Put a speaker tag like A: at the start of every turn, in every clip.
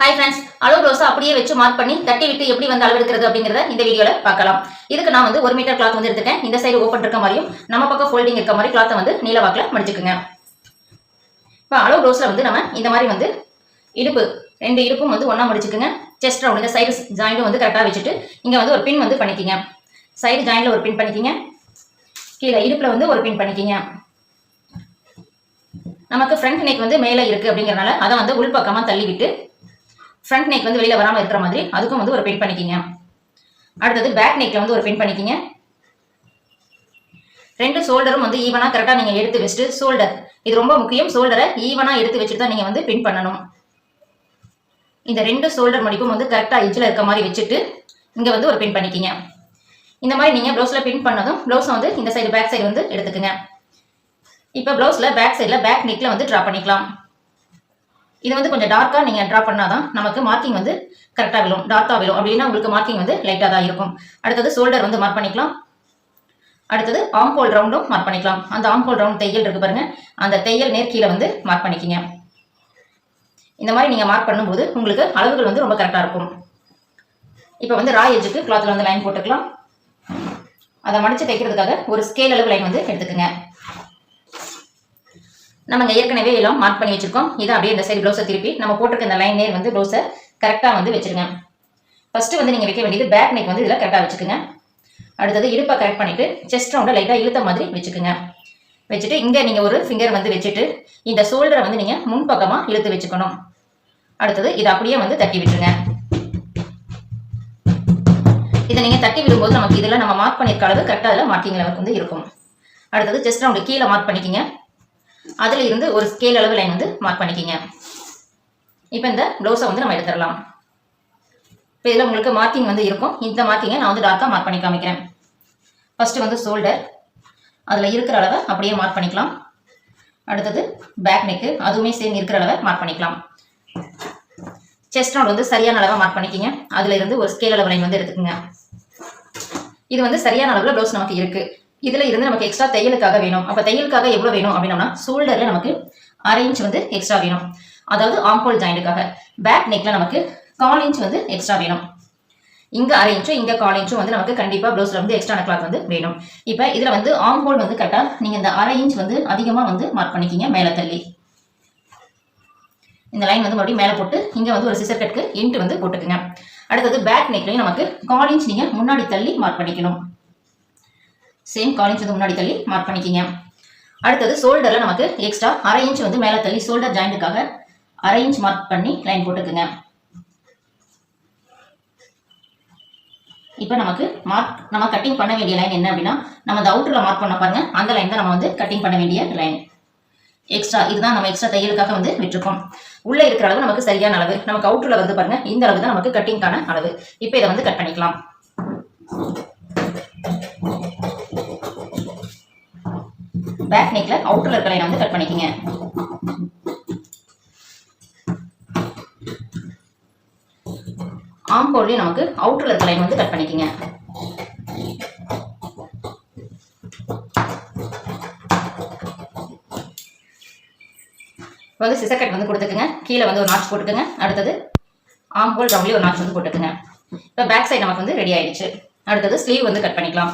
A: Hi friends அளவு ரோஸை அப்படியே வச்சு மார்க் பண்ணி தட்டி விட்டு எப்படி வந்து அளவெடுக்கிறது அப்படிங்கிறத இந்த வீடியோல பார்க்கலாம். இதுக்கு நான் வந்து ஒரு மீட்டர் கிளாத் வந்து எடுத்துட்டேன். இந்த சைடு ஓப்பன் இருக்க மாதிரியும் நம்ம பக்கம் ஃபோல்டிங் இருக்க மாதிரி கிளாத்தை வந்து நீல வாக்கில் மடிச்சுக்குங்க. இப்போ அளவு ரோஸில் வந்து நம்ம இந்த மாதிரி வந்து இடுப்பு ரெண்டு இடுப்பும் வந்து ஒன்றா முடிச்சுக்குங்க. செஸ்ட் ரவுண்ட் இந்த சைடு ஜாயிண்டும் வந்து கரெக்டாக வச்சுட்டு இங்கே வந்து ஒரு பின் வந்து பண்ணிக்கிங்க. சைடு ஜாயிண்டில் ஒரு பின் பண்ணிக்கிங்க. கீழே இடுப்பில் வந்து ஒரு பின் பண்ணிக்கிங்க. நமக்கு ஃப்ரண்ட் நெக் வந்து மேலே இருக்குது அப்படிங்கிறனால அதை வந்து உள்பக்கமாக தள்ளிவிட்டு ஃப்ரண்ட் நெக் வந்து வெளியில் வராமல் இருக்கிற மாதிரி அதுக்கும் வந்து ஒரு பின் பண்ணிக்கிங்க. அடுத்தது பேக் நெக்கில் வந்து ஒரு பின் பண்ணிக்கிங்க. ரெண்டு ஷோல்டரும் வந்து ஈவனாக கரெக்டாக நீங்கள் எடுத்து வச்சுட்டு ஷோல்டர் இது ரொம்ப முக்கியம். ஷோல்டரை ஈவனாக எடுத்து வச்சுட்டு தான் நீங்கள் வந்து பின் பண்ணணும். இந்த ரெண்டு ஷோல்டர் மடிப்பும் வந்து கரெக்டாக எஜ்ஜில் இருக்க மாதிரி வச்சுட்டு இங்கே வந்து ஒரு பின் பண்ணிக்கிங்க. இந்த மாதிரி நீங்கள் ப்ளவுஸில் பின் பண்ணதும் ப்ளவுஸ் வந்து இந்த சைடு பேக் சைடு வந்து எடுத்துக்கோங்க. இப்போ ப்ளவுஸில் பேக் சைடில் பேக் நெக்கில் வந்து ட்ரா பண்ணிக்கலாம். இது வந்து கொஞ்சம் டார்க்காக நீங்கள் ட்ரா பண்ணாதான் நமக்கு மார்க்கிங் வந்து கரெக்டாக விழும் டார்க்காக விழும். அப்படின்னா உங்களுக்கு மார்க்கிங் வந்து லைட்டாக தான் இருக்கும். அடுத்தது ஷோல்டர் வந்து மார்க் பண்ணிக்கலாம். அடுத்தது ஆம்போல் ரவுண்டும் மார்க் பண்ணிக்கலாம். அந்த ஆம்போல் ரவுண்ட் தையல் இருக்கு பாருங்க. அந்த தையல் நேர்கீழே வந்து மார்க் பண்ணிக்கிங்க. இந்த மாதிரி நீங்கள் மார்க் பண்ணும்போது உங்களுக்கு அளவுகள் வந்து ரொம்ப கரெக்டாக இருக்கும். இப்போ வந்து ராய் எஜுக்கு கிளாத்தில் வந்து லைன் போட்டுக்கலாம். அதை மடித்து தைக்கிறதுக்காக ஒரு ஸ்கேல் அளவு லைன் வந்து எடுத்துக்கோங்க. நம்ம ஏற்கனவே எல்லாம் மார்க் பண்ணி வச்சிருக்கோம். இதை அப்படியே இந்த சைடு ப்ளவுஸை திருப்பி நம்ம போட்டிருக்க இந்த லைன் நேர் வந்து ப்ளவுஸை கரெக்டாக வந்து வச்சிருங்க. ஃபர்ஸ்ட் வந்து நீங்கள் வைக்க வேண்டியது பேக் நெக் வந்து இதில் கரெக்டாக வச்சுக்கோங்க. அடுத்தது இடுப்பை கரெக்ட் பண்ணிட்டு செஸ்ட் ரவுண்டை லைட்டாக இழுத்த மாதிரி வச்சுக்கோங்க. வச்சுட்டு இங்கே நீங்கள் ஒரு ஃபிங்கர் வந்து வச்சுட்டு இந்த ஷோல்டரை வந்து நீங்கள் முன்பக்கமாக இழுத்து வச்சுக்கணும். அடுத்தது இதை அப்படியே வந்து தட்டி விட்டுருங்க. இதை நீங்கள் தட்டி விடும்போது நமக்கு இதில் நம்ம மார்க் பண்ணியிருக்க அளவு கரெக்டாக அதில் மார்க்கிங் வந்து இருக்கும். அடுத்தது செஸ்ட் ரவுண்டு கீழே மார்க் பண்ணிக்கிங்க. அதுல இருந்து ஒரு ஸ்கேல் அளவு லைன் வந்து மார்க் பண்ணிக்கிங்க. இப்போ இந்த ப்ளவுஸை வந்து நம்ம எடுத்துடலாம். இப்போ இதில் உங்களுக்கு மார்க்கிங் வந்து இருக்கும். இந்த மார்க்கிங்கை நான் வந்து டார்க்காக மார்க் பண்ணி காமிக்கிறேன். ஃபஸ்ட்டு வந்து ஷோல்டர் அதில் இருக்கிற அளவை அப்படியே மார்க் பண்ணிக்கலாம். அடுத்தது பேக் நெக்கு அதுவுமே சேம் இருக்கிற அளவை மார்க் பண்ணிக்கலாம். செஸ்ட் ரவுண்ட் வந்து சரியான அளவை மார்க் பண்ணிக்கிங்க. அதுல இருந்து ஒரு ஸ்கேல் அளவு லைன் வந்து எடுத்துக்கோங்க. இது வந்து சரியான அளவில் ப்ளவுஸ் நமக்கு இருக்கு. இதுல இருந்து நமக்கு எக்ஸ்ட்ரா தையலுக்காக வேணும். அப்ப தையலுக்காக எவ்வளவு வேணும் அப்படின்னா ஷோல்டர்ல நமக்கு அரை இன்ச் வந்து எக்ஸ்ட்ரா வேணும். அதாவது ஆம்போல் ஜாயிண்ட்டுக்காக பேக் நெக்ல நமக்கு கால் இன்ச் வந்து எக்ஸ்ட்ரா வேணும். இங்க அரை இன்ச்சும் இங்க கால் இன்ச்சும் வந்து நமக்கு கண்டிப்பா ப்ளவுஸ்ல வந்து எக்ஸ்ட்ரா கிளாத் வந்து வேணும். இப்ப இதுல வந்து ஆம்போல் வந்து கரெக்டா நீங்க இந்த அரை இன்ச் வந்து அதிகமா வந்து மார்க் பண்ணிக்கிங்க மேல தள்ளி. இந்த லைன் வந்து மறுபடியும் மேல போட்டு இங்க வந்து ஒரு சிசர் கட்க்கு இன்ட் வந்து போட்டுக்குங்க. அடுத்தது பேக் நெக்லையும் நமக்கு கால் இன்ச் நீங்க முன்னாடி தள்ளி மார்க் பண்ணிக்கணும். சேம் கால் இன்ச் வந்து முன்னாடி தள்ளி மார்க் பண்ணிக்கிங்க. அடுத்தது ஷோல்டரில் நமக்கு எக்ஸ்ட்ரா அரை இன்ச் வந்து மேலே தள்ளி ஷோல்டர் ஜாயிண்ட்டுக்காக அரை இன்ச் மார்க் பண்ணி லைன் போட்டுக்குங்க. இப்போ நமக்கு மார்க் நம்ம கட்டிங் பண்ண வேண்டிய லைன் என்ன அப்படின்னா நம்ம அந்த அவுட்டரில் மார்க் பண்ண பாருங்க அந்த லைன் தான் நம்ம வந்து கட்டிங் பண்ண வேண்டிய லைன் எக்ஸ்ட்ரா இதுதான் நம்ம எக்ஸ்ட்ரா தையலுக்காக வந்து விட்டுருக்கோம். உள்ளே இருக்கிற அளவு நமக்கு சரியான அளவு. நமக்கு அவுட்டரில் வந்து பாருங்க இந்த அளவு தான் நமக்கு கட்டிங்கான அளவு. இப்போ இதை வந்து கட் பண்ணிக்கலாம். பேக் நெக்ல அவுட்டர்ல இருக்க லைனை வந்து கட் பண்ணிக்கங்க. ஆம் போல்லையும் நமக்கு அவுட்டர்ல இருக்க லைன் வந்து கட் பண்ணிக்கங்க. வந்து சிசக்கட் வந்து கொடுத்துக்குங்க. கீழே வந்து ஒரு நாட்ச் போட்டுக்கோங்க. அடுத்தது ஆம்போல் ஹோல் ஒரு நாட்ச் வந்து போட்டுக்குங்க. இப்போ பேக் சைடு நமக்கு வந்து ரெடி ஆயிடுச்சு. அடுத்தது ஸ்லீவ் வந்து கட் பண்ணிக்கலாம்.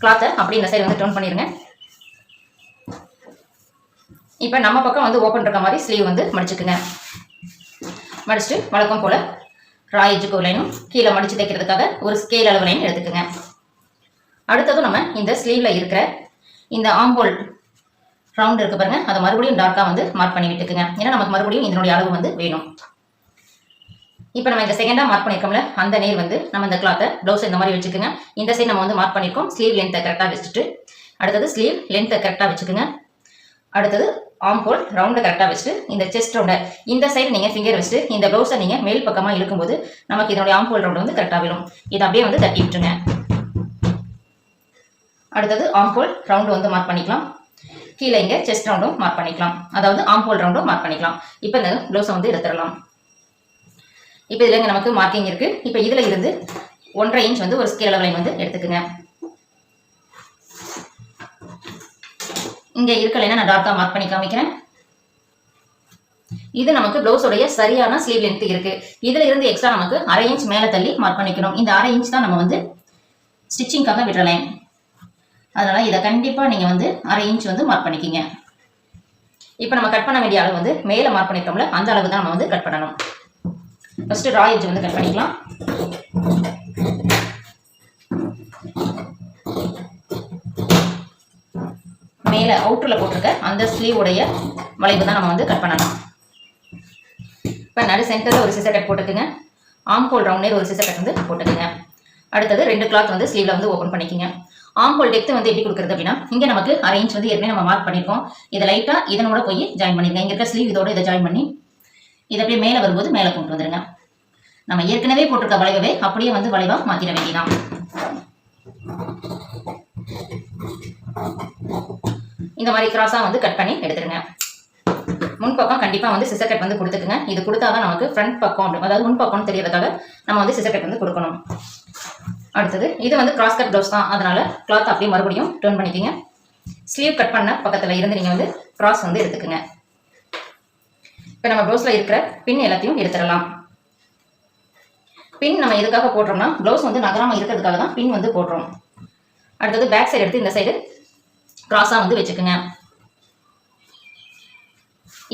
A: கிளாத்தை அப்படி இந்த சைடு வந்து டர்ன் பண்ணிடுங்க இப்போ நம்ம பக்கம் வந்து ஓப்பன் இருக்க மாதிரி ஸ்லீவ் வந்து மடிச்சுக்குங்க. மடிச்சுட்டு வழக்கம் போல் ராயஜுக்கு லைனும் கீழே மடித்து தைக்கிறதுக்காக ஒரு ஸ்கேல் அளவு லைன் எடுத்துக்கோங்க. அடுத்ததும் நம்ம இந்த ஸ்லீவில் இருக்கிற இந்த ஆம்போல் ரவுண்ட் இருக்கு பாருங்க. அதை மறுபடியும் டார்க்காக வந்து மார்க் பண்ணி விட்டுக்குங்க. ஏன்னா நமக்கு மறுபடியும் இதனுடைய அளவு வந்து வேணும். இப்போ நம்ம இந்த செகண்டாக மார்க் பண்ணியிருக்கோம்ல அந்த நேர் வந்து நம்ம இந்த கிளாத்தை ப்ளவுஸ் இந்த மாதிரி வச்சுக்கோங்க. இந்த சைடு நம்ம வந்து மார்க் பண்ணிருக்கோம். ஸ்லீவ் லென்த்தை கரெக்டாக வச்சுட்டு அடுத்தது ஸ்லீவ் லென்த்தை கரெக்டாக வச்சுக்கோங்க. அடுத்தது ஆம் ஹோல் ரவுண்டை கரெக்டாக வச்சுட்டு இந்த செஸ்ட் ரவுண்டை இந்த சைடு நீங்கள் ஃபிங்கர் வச்சுட்டு இந்த ப்ளவுஸை நீங்கள் மேல் பக்கமாக இழுக்கும்போது நமக்கு இதனுடைய ஆம் ஹோல் ரவுண்ட் வந்து கரெக்டாக விடும் இதை அப்படியே வந்து தட்டி விட்டுருங்க. அடுத்தது ஆம் ஹோல் ரவுண்டு வந்து மார்க் பண்ணிக்கலாம். கீழே இங்கே செஸ்ட் ரவுண்டும் மார்க் பண்ணிக்கலாம். அதாவது ஆம் ஹோல் ரவுண்டும் மார்க் பண்ணிக்கலாம். இப்போ இந்த ப்ளவுஸை வந்து எடுத்துடலாம். இப்போ இதில் நமக்கு மார்க்கிங் இருக்கு. இப்போ இதில் இருந்து ஒன்றரை இன்ச் வந்து ஒரு ஸ்கேல் லைன் வந்து எடுத்துக்குங்க. இங்க இருக்கலைன்னா நான் டார்க்கா மார்க் பண்ணி காமிக்கிறேன்? இது நமக்கு பிளவுஸோடைய சரியான ஸ்லீவ் லென்த் இருக்கு. இதுல இருந்து எக்ஸ்ட்ரா நமக்கு அரை இன்ச் மேல தள்ளி மார்க் பண்ணிக்கணும். இந்த அரை இன்ச் தான் நம்ம வந்து ஸ்டிச்சிங்காக விடுற அதனால இதை கண்டிப்பா நீங்க வந்து அரை இன்ச் வந்து மார்க் பண்ணிக்கிங்க. இப்போ நம்ம கட் பண்ண வேண்டிய அளவு வந்து மேலே மார்க் பண்ணிருக்கோம்ல அந்த அளவு தான் நம்ம வந்து கட் பண்ணணும். ஃபர்ஸ்ட் ரா இன்ச் வந்து கட் பண்ணிக்கலாம். மேலே அவுட்டரில் போட்டிருக்க அந்த ஸ்லீவ் உடைய வளைவு தான் நம்ம வந்து கட் பண்ணணும் இப்போ நடு சென்டரில் ஒரு சிசர் கட் போட்டுக்குங்க. ஆம் ஹோல் ரவுண்ட் ஒரு சிசர் கட் வந்து போட்டுக்குங்க. அடுத்தது ரெண்டு கிளாத் வந்து ஸ்லீவில் வந்து ஓப்பன் பண்ணிக்கோங்க. ஆம் ஹோல் டெப்த் வந்து எப்படி கொடுக்குறது அப்படின்னா இங்கே நமக்கு அரேஞ்ச் வந்து ஏற்கனவே நம்ம மார்க் பண்ணியிருக்கோம் இதை லைட்டாக இதனோட போய் ஜாயின் பண்ணிருங்க இங்கே இருக்க ஸ்லீவ் இதோட இதை ஜாயின் பண்ணி இதை அப்படியே மேலே வரும்போது மேலே கொண்டு வந்துடுங்க நம்ம ஏற்கனவே போட்டிருக்க வளைவவே அப்படியே வந்து வளைவாக மாத்திர வேண்டியதான் இந்த மாதிரி கிராஸா வந்து கட் பண்ணி எடுத்துருங்க. முன்பக்கம் கண்டிப்பா வந்து சிசர் கட் வந்து கொடுத்துக்குங்க. இது கொடுத்தாதான் நமக்கு ஃப்ரண்ட் பக்கம் அப்படி அதாவது முன்பக்கம்னு தெரியறதால நம்ம வந்து சிசர் கட் வந்து கொடுக்கணும். அடுத்தது இது வந்து கிராஸ் கட் ப்ளவுஸ் தான். அதனால கிளாத் அப்படியே மறுபடியும் டர்ன் பண்ணிக்கிங்க. ஸ்லீவ் கட் பண்ண பக்கத்துல இருந்து நீங்கள் வந்து கிராஸ் வந்து எடுத்துக்குங்க. இப்போ நம்ம ப்ளவுஸ்ல இருக்கிற பின் எல்லாத்தையும் எடுத்துடலாம். பின் நம்ம எதுக்காக போடுறோம்னா ப்ளவுஸ் வந்து நகராம இருக்கிறதுக்காக தான் பின் வந்து போடுறோம். அடுத்தது பேக் சைடு எடுத்து இந்த சைடு கிராஸாக வந்து வச்சுக்கோங்க.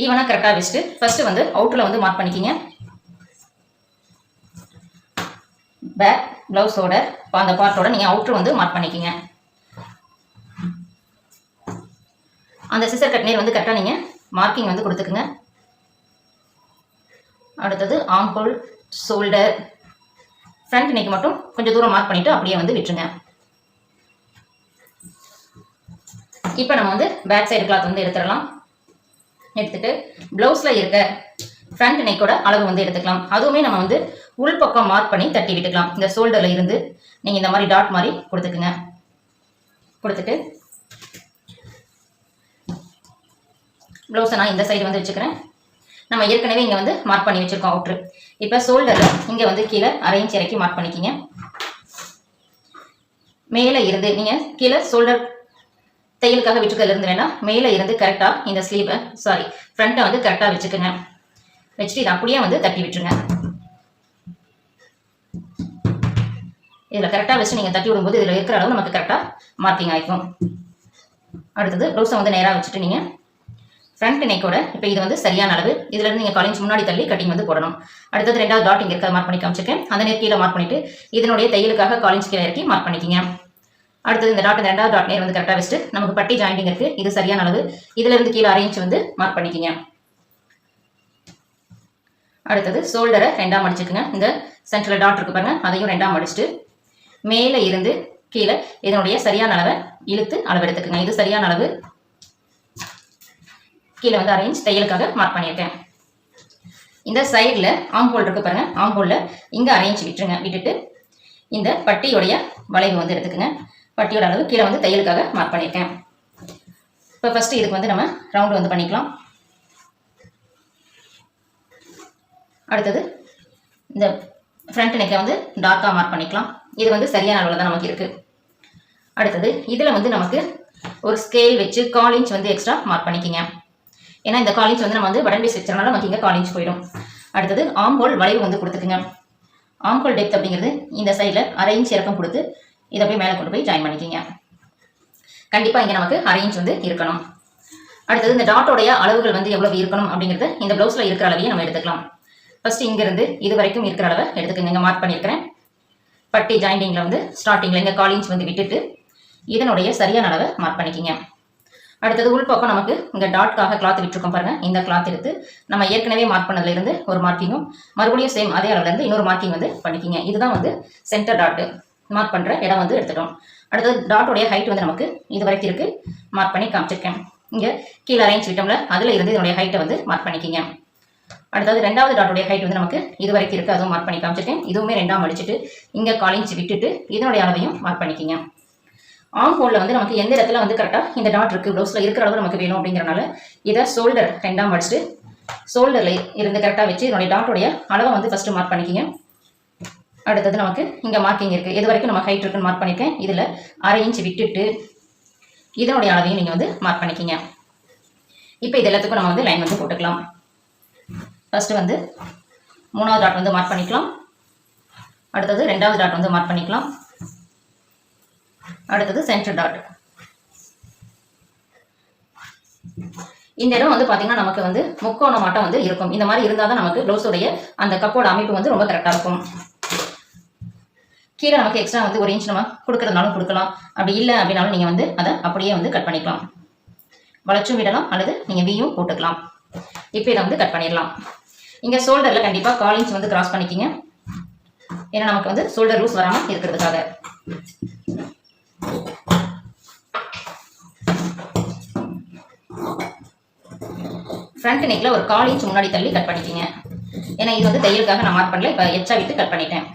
A: ஈவனாக கரெக்டாக வச்சுட்டு ஃபஸ்ட்டு வந்து அவுட்டரில் வந்து மார்க் பண்ணிக்கிங்க. பேக் ப்ளவுஸோட அந்த பார்ட்டோட நீங்கள் அவுட்ரு வந்து மார்க் பண்ணிக்கிங்க. அந்த சிசர் கட் நேர் வந்து கரெக்டாக நீங்கள் மார்க்கிங் வந்து கொடுத்துக்குங்க. அடுத்தது ஆம்போல் ஷோல்டர் ஃப்ரண்ட் நெக் மட்டும் கொஞ்சம் தூரம் மார்க் பண்ணிவிட்டு அப்படியே வந்து விட்டுருங்க. இப்போ நம்ம வந்து பேக் சைடு கிளாத் வந்து எடுத்துடலாம். எடுத்துட்டு ப்ளவுஸில் இருக்க ஃப்ரண்ட் நெக்கோட அளவு வந்து எடுத்துக்கலாம். அதுவுமே நம்ம வந்து உள் பக்கம் மார்க் பண்ணி தட்டி விட்டுக்கலாம். இந்த ஷோல்டரில் இருந்து நீங்கள் இந்த மாதிரி டாட் மாதிரி கொடுத்துக்குங்க. கொடுத்துட்டு ப்ளவுஸை நான் இந்த சைடு வந்து வச்சுக்கிறேன். நம்ம ஏற்கனவே இங்கே வந்து மார்க் பண்ணி வச்சுருக்கோம் அவுட்ரு இப்போ ஷோல்டரில் இங்கே வந்து கீழே அரைஞ்சி இறக்கி மார்க் பண்ணிக்கிங்க. மேலே இருந்து நீங்கள் கீழே ஷோல்டர் தையலுக்காக விட்டுக்கிறதுல இருந்து வேணா மேலே இருந்து கரெக்டாக இந்த ஸ்லீவை சாரி ஃப்ரண்ட்டை வந்து கரெக்டாக வச்சுக்கோங்க வச்சுட்டு இதை அப்படியே வந்து தட்டி விட்டுருங்க. இதில் கரெக்டாக வச்சு நீங்கள் தட்டி விடும்போது இதில் இருக்கிற அளவு நமக்கு கரெக்டாக மார்க்கிங் ஆகிக்கும் அடுத்தது ப்ளவுஸை வந்து நேராக வச்சுட்டு நீங்கள் ஃப்ரண்ட் நெக்கோட இப்போ இது வந்து சரியான அளவு. இதுலேருந்து நீங்கள் காலேஜ் முன்னாடி தள்ளி கட்டிங் வந்து போடணும். அடுத்தது ரெண்டாவது டாட் இங்கே இருக்க மார்க் பண்ணி காமிச்சிருக்கேன். அந்த நேர் கீழே மார்க் பண்ணிட்டு இதனுடைய தையலுக்காக காலேஜ் கீழே இறக்கி மார்க் பண்ணிக்கிங்க. அடுத்தது இந்த டாட் இந்த ரெண்டாவது டாட் நேர் வந்து கரெக்டாக வச்சுட்டு நமக்கு பட்டி ஜாயிண்டிங் இருக்கு. இது சரியான அளவு. இதுல இருந்து கீழே அரேஞ்ச் வந்து மார்க் பண்ணிக்கிங்க. அடுத்தது ஷோல்டரை ரெண்டாம் மடிச்சுக்குங்க இந்த சென்ட்ரல் டாட் இருக்கு பாருங்க. அதையும் ரெண்டாம் மடிச்சுட்டு மேலே இருந்து கீழே இதனுடைய சரியான அளவை இழுத்து அளவு எடுத்துக்குங்க. இது சரியான அளவு. கீழே வந்து அரேஞ்ச் தையலுக்காக மார்க் பண்ணியிருக்கேன். இந்த சைடில் ஆம்போல் இருக்கு பாருங்க. ஆம்போலில் இங்கே அரேஞ்ச் விட்டுருங்க. விட்டுட்டு இந்த பட்டியோடைய வளைவு வந்து எடுத்துக்கங்க. பட்டியோட அளவு கீழே வந்து தையலுக்காக மார்க் பண்ணியிருக்கேன். இப்போ ஃபஸ்ட்டு இதுக்கு வந்து நம்ம ரவுண்டு வந்து பண்ணிக்கலாம். அடுத்தது இந்த ஃப்ரண்ட் நெக்கை வந்து டார்க்காக மார்க் பண்ணிக்கலாம். இது வந்து சரியான அளவில் தான் நமக்கு இருக்குது அடுத்தது இதில் வந்து நமக்கு ஒரு ஸ்கேல் வச்சு கால் இன்ச் வந்து எக்ஸ்ட்ரா மார்க் பண்ணிக்கிங்க. ஏன்னா இந்த கால் இன்ச் வந்து நம்ம வந்து வடன் பீஸ் வச்சனால நமக்கு இங்கே கால் இன்ச் போயிடும். அடுத்தது ஆம்போல் வளைவு வந்து கொடுத்துக்குங்க. ஆம்போல் டெப்த் அப்படிங்கிறது இந்த சைடில் அரை இன்ச் இறக்கம் கொடுத்து இதை போய் மேலே கொண்டு போய் ஜாயின் பண்ணிக்கிங்க. கண்டிப்பாக இங்கே நமக்கு அரேஞ்ச் வந்து இருக்கணும். அடுத்தது இந்த டாட்டோடைய அளவுகள் வந்து எவ்வளவு இருக்கணும் அப்படிங்கிறது இந்த ப்ளவுஸில் இருக்கிற அளவையும் நம்ம எடுத்துக்கலாம். ஃபர்ஸ்ட் இங்கேருந்து இது வரைக்கும் இருக்கிற அளவை எடுத்துக்கோங்க. இங்கே மார்க் பண்ணியிருக்கிறேன். பட்டி ஜாயிண்டிங்கில் வந்து ஸ்டார்டிங்கில் இங்கே கால் இன்ச் வந்து விட்டுட்டு இதனுடைய சரியான அளவை மார்க் பண்ணிக்கிங்க. அடுத்தது உள்பக்கம் நமக்கு இங்கே டாட்காக கிளாத் விட்டுருக்கோம் பாருங்க. இந்த கிளாத் எடுத்து நம்ம ஏற்கனவே மார்க் பண்ணதுலேருந்து ஒரு மார்க்கிங்கும் மறுபடியும் சேம் அதே அளவுலேருந்து இன்னொரு மார்க்கிங் வந்து பண்ணிக்கிங்க. இதுதான் வந்து சென்டர் டாட்டு மார்க் பண்ற இடம் வந்து எடுத்துட்டோம் அடுத்தது டாட்டோடைய ஹைட் வந்து நமக்கு இது வரைக்கும் இருக்கு. மார்க் பண்ணி காமிச்சிருக்கேன். இங்க கீழே அரேஞ்ச் விட்டோம்ல அதுல இருந்து இதனுடைய ஹைட்டை வந்து மார்க் பண்ணிக்கிங்க. அடுத்தது ரெண்டாவது டாட்டோடைய ஹைட் வந்து நமக்கு இது வரைக்கும் இருக்கு அதுவும் மார்க் பண்ணி காமிச்சிருக்கேன். இதுவுமே ரெண்டாம் அடிச்சுட்டு இங்க காலிஞ்ச் விட்டுட்டு இதனுடைய அளவையும் மார்க் பண்ணிக்கிங்க. ஆம் ஹோலில் வந்து நமக்கு எந்த இடத்துல வந்து கரெக்டாக இந்த டாட் இருக்கு ப்ளவுஸ்ல இருக்கிற அளவு நமக்கு வேணும் அப்படிங்கிறனால இதை ஷோல்டர் ரெண்டாம் அடிச்சுட்டு ஷோல்டரில் இருந்து கரெக்டாக வச்சு இதனுடைய டாட்டோடைய அளவை வந்து ஃபர்ஸ்ட் மார்க் பண்ணிக்கிங்க. அடுத்தது நமக்கு இங்கே மார்க்கிங் இருக்குது இது வரைக்கும் நம்ம ஹைட் இருக்குன்னு மார்க் பண்ணியிருக்கேன் இதில் அரை இன்ச் விட்டுட்டு இதனுடைய அளவையும் நீங்கள் வந்து மார்க் பண்ணிக்கிங்க. இப்போ இது எல்லாத்துக்கும் நம்ம வந்து லைன் வந்து போட்டுக்கலாம். ஃபஸ்ட்டு வந்து மூணாவது டாட் வந்து மார்க் பண்ணிக்கலாம். அடுத்தது ரெண்டாவது டாட் வந்து மார்க் பண்ணிக்கலாம். அடுத்தது சென்டர் டாட் இந்த இடம் வந்து பார்த்தீங்கன்னா நமக்கு வந்து முக்கோணமாட்டம் வந்து இருக்கும். இந்த மாதிரி இருந்தால் தான் நமக்கு ப்ளவுஸுடைய அந்த கப்போட அமைப்பு வந்து ரொம்ப கரெக்டாக இருக்கும். கீழே நமக்கு எக்ஸ்ட்ரா வந்து ஒரு இன்ச் நம்ம கொடுக்கறதுனாலும் கொடுக்கலாம். அப்படி இல்லை அப்படின்னாலும் நீங்கள் வந்து அதை அப்படியே வந்து கட் பண்ணிக்கலாம். வளைச்சும் விடலாம் அல்லது நீங்கள் வீயும் போட்டுக்கலாம். இப்போ இதை வந்து கட் பண்ணிடலாம். இங்கே ஷோல்டரில் கண்டிப்பாக கால் இன்ச் வந்து கிராஸ் பண்ணிக்கிங்க. ஏன்னா நமக்கு வந்து ஷோல்டர் லூஸ் வராமல் இருக்கிறதுக்காக. ஃப்ரண்ட் நெக்கில் ஒரு கால் இன்ச் முன்னாடி தள்ளி கட் பண்ணிக்கிங்க. ஏன்னா இது வந்து தையலுக்காக நான் மார்க் பண்ணல இப்போ எச்சா விட்டு கட் பண்ணிட்டேன்.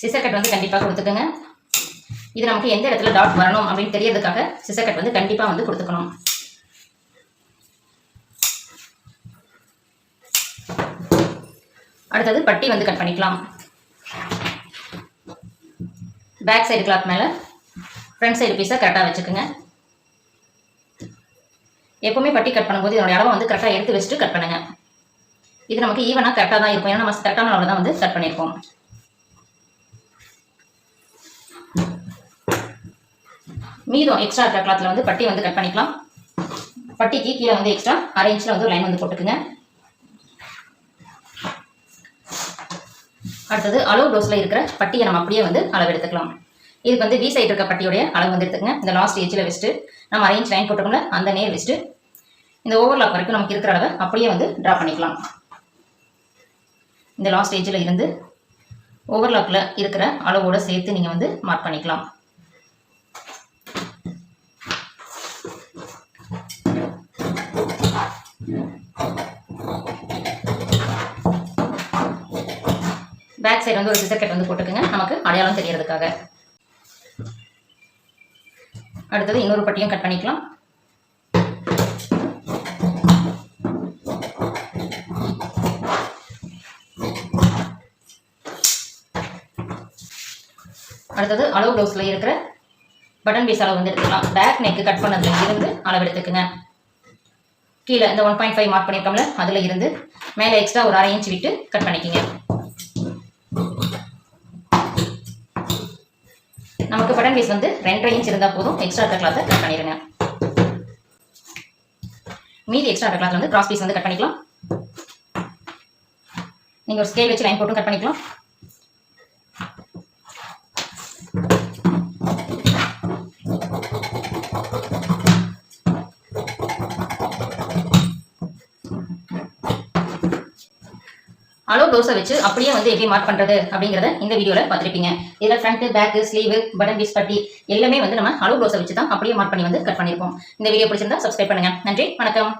A: சிசர் கட் வந்து கண்டிப்பாக கொடுத்துக்கோங்க. இது நமக்கு எந்த இடத்துல டாட் வரணும் அப்படின்னு தெரியறதுக்காக சிசர் கட் வந்து கண்டிப்பாக வந்து கொடுத்துக்கணும். அடுத்தது பட்டி வந்து கட் பண்ணிக்கலாம். பேக் சைடு கிளாத் மேலே ஃப்ரண்ட் சைடு பீஸை கரெக்டாக வச்சுக்கோங்க. எப்போவுமே பட்டி கட் பண்ணும்போது இதனுடைய அளவை வந்து கரெக்டாக எடுத்து வச்சுட்டு கட் பண்ணுங்க. இது நமக்கு ஈவனாக கரெக்டாக தான் இருக்கும். ஏன்னா நம்ம கரெக்டான அளவில் தான் வந்து கட் பண்ணியிருக்கோம். மீதம் எக்ஸ்ட்ரா இருக்கிற கிளாத்தில் வந்து பட்டி வந்து கட் பண்ணிக்கலாம். பட்டிக்கு கீழே வந்து எக்ஸ்ட்ரா அரை இன்ச்சில் வந்து லைன் வந்து போட்டுக்குங்க. அடுத்தது அளவு ப்ளவுஸில் இருக்கிற பட்டியை நம்ம அப்படியே வந்து அளவு எடுத்துக்கலாம். இதுக்கு வந்து வி சைட் இருக்க பட்டியோடைய அளவு வந்து எடுத்துக்கங்க. இந்த லாஸ்ட் ஏஜில் வச்சுட்டு நம்ம அரை இன்ச் லைன் போட்டுக்கோம்ல அந்த நேர் வச்சுட்டு இந்த ஓவர்லாக் வரைக்கும் நமக்கு இருக்கிற அளவை அப்படியே வந்து ட்ரா பண்ணிக்கலாம். இந்த லாஸ்ட் ஏஜில் இருந்து ஓவர்லாக்கில் இருக்கிற அளவோட சேர்த்து நீங்கள் வந்து மார்க் பண்ணிக்கலாம். பேக் சைடு வந்து ஒரு சிசர் கட் வந்து போட்டுக்கோங்க. நமக்கு அடையாளம் தெரியறதுக்காக. அடுத்தது இன்னொரு பட்டியும் கட் பண்ணிக்கலாம். அடுத்தது அளவு ப்ளவுஸில் இருக்கிற பட்டன் பீஸ் அளவு வந்து எடுத்துக்கலாம். பேக் நெக்கு கட் பண்ணதுல இருந்து அளவு எடுத்துக்கோங்க. கீழே இந்த ஒன் பாயிண்ட் ஃபைவ் மார்க் பண்ணியிருக்கோம்ல அதில் இருந்து மேலே எக்ஸ்ட்ரா ஒரு அரை இன்ச் விட்டு கட் பண்ணிக்கிங்க. நமக்கு பட்டன் பீஸ் வந்து ரெண்டரை இன்ச் இருந்தால் போதும். எக்ஸ்ட்ரா இருக்கிற கிளாத்தை கட் பண்ணிடுங்க மீதி எக்ஸ்ட்ரா இருக்கிற கிளாத் வந்து கிராஸ் பீஸ் வந்து கட் பண்ணிக்கலாம். நீங்கள் ஒரு ஸ்கேல் வச்சு லைன் போட்டும் கட் பண்ணிக்கலாம். அளவு ப்ளவுஸை வச்சு அப்படியே வந்து எப்படி மார்க் பண்ணுறது அப்படிங்கிறத இந்த வீடியோவில் பார்த்துருப்பீங்க. இதில் front back sleeve button piece பட்டி எல்லாமே வந்து நம்ம அளவு ப்ளவுஸை வச்சு தான் அப்படியே மார்க் பண்ணி வந்து கட் பண்ணியிருப்போம் இந்த வீடியோ பிடிச்சிருந்தா சப்ஸ்கிரைப் பண்ணுங்க. நன்றி வணக்கம்.